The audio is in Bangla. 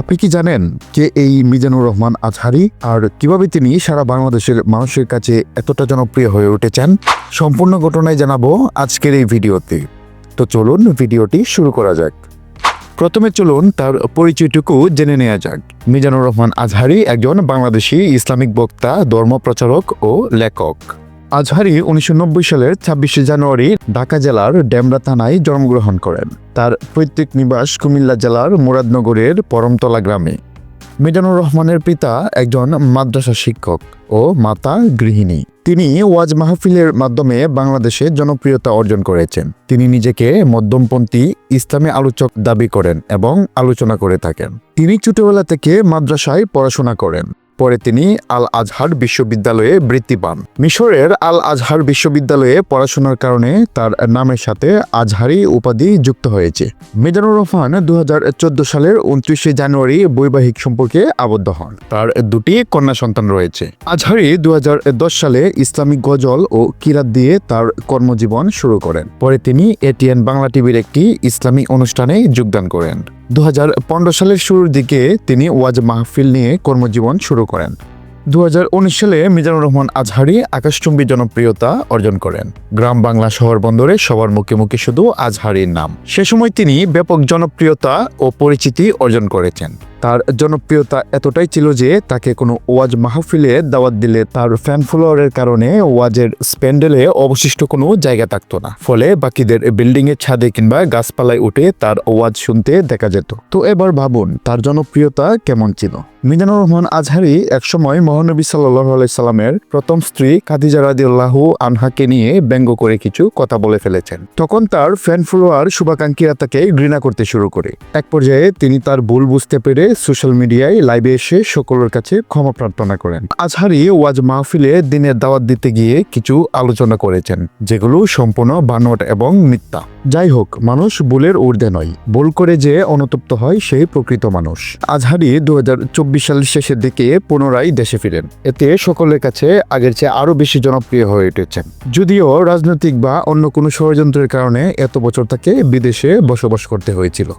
আপনি কি জানেন কে এই মিজানুর রহমান আজহারি? আর কীভাবে তিনি সারা বাংলাদেশের মানুষের কাছে এতটা জনপ্রিয় হয়ে উঠেছেন? সম্পূর্ণ ঘটনায় জানাব আজকের এই ভিডিওতে। তো চলুন ভিডিওটি শুরু করা যাক। প্রথমে চলুন তার পরিচয়টুকু জেনে নেওয়া যাক। মিজানুর রহমান আজহারি একজন বাংলাদেশি ইসলামিক বক্তা ধর্ম প্রচারক ও লেখক। আজহারি উনিশশো নব্বই সালের ছাব্বিশে জানুয়ারি ঢাকা জেলার ডেমরা থানায় জন্মগ্রহণ করেন। তার পৈতৃক নিবাস কুমিল্লা জেলার মুরাদনগরের পরমতলা গ্রামে। মিজানুর রহমানের পিতা একজন মাদ্রাসা শিক্ষক ও মাতা গৃহিণী। তিনি ওয়াজ মাহফিলের মাধ্যমে বাংলাদেশে জনপ্রিয়তা অর্জন করেছেন। তিনি নিজেকে মধ্যমপন্থী, ইসলামী আলোচক দাবি করেন এবং আলোচনা করে থাকেন। তিনি ছোটবেলা থেকে মাদ্রাসায় পড়াশোনা করেন। পরে তিনি আল আজহার বিশ্ববিদ্যালয়ে বৃত্তি পান। মিশরের আল আজহার বিশ্ববিদ্যালয়ে পড়াশোনার কারণে তার নামের সাথে আজহারি উপাধি যুক্ত হয়েছে। মিজানুর রহমান দু হাজার চোদ্দ সালের উনত্রিশে জানুয়ারি বৈবাহিক সম্পর্কে আবদ্ধ হন। তার দুটি কন্যা সন্তান রয়েছে। আজহারি দু হাজার দশ সালে ইসলামিক গজল ও কিরাত দিয়ে তার কর্মজীবন শুরু করেন। পরে তিনি এটিএন বাংলা টিভির একটি ইসলামী অনুষ্ঠানে যোগদান করেন। দু হাজার পনেরো সালের শুরুর দিকে তিনি ওয়াজ মাহফিল নিয়ে কর্মজীবন শুরু করেন। দুহাজার উনিশ সালে মিজানুর রহমান আজহারি আকাশচুম্বী জনপ্রিয়তা অর্জন করেন। গ্রাম বাংলা শহর বন্দরে সবার মুখে মুখে শুধু আজহারির নাম। সে সময় তিনি ব্যাপক জনপ্রিয়তা ও পরিচিতি অর্জন করেছেন। তার জনপ্রিয়তা এতটাই ছিল যে তাকে কোনো ওয়াজ মাহফিলে দাওয়াত দিলে তার ফ্যান ফলোয়ারের কারণে ওয়াজের স্প্যান্ডেলে অবশিষ্ট কোনো জায়গা থাকতো না। ফলে বাকিদের বিল্ডিং এর ছাদে কিংবা গাছপালায় উঠে তার ওয়াজ শুনতে দেখা যেত। তো এবার ভাবুন, তার জনপ্রিয়তা কেমন ছিল? মিজানুর রহমান আজহারি একসময় মহানবী সাল্লাহ সাল্লামের প্রথম স্ত্রী খাদিজা রাদিউল্লাহ আনহাকে নিয়ে ব্যঙ্গ করে কিছু কথা বলে ফেলেছেন। তখন তার ফ্যান ফলোয়ার শুভাকাঙ্ক্ষীরা তাকে ঘৃণা করতে শুরু করে। এক পর্যায়ে তিনি তার ভুল বুঝতে পেরে সোশ্যাল মিডিয়ায় লাইভে এসে সকলের কাছে ক্ষমা প্রার্থনা করেন। আজহারি ওয়াজ মাহফিলে দিনের দাওয়াত দিতে গিয়ে কিছু আলোচনা করেছেন, যেগুলো সম্পূর্ণ বানট এবং মিথ্যা। যাই হোক, মানুষ ভুলের ঊর্ধ্বে নয়। ভুল করে যে অনুতপ্ত হয় সেই প্রকৃত মানুষ। আজহারি দু হাজার চব্বিশ সালের শেষের দিকে পুনরায় দেশে ফিরেন। এতে সকলের কাছে আগের চেয়ে আরও বেশি জনপ্রিয় হয়ে উঠেছেন। যদিও রাজনৈতিক বা অন্য কোনো ষড়যন্ত্রের কারণে এত বছর তাকে বিদেশে বসবাস করতে হয়েছিল।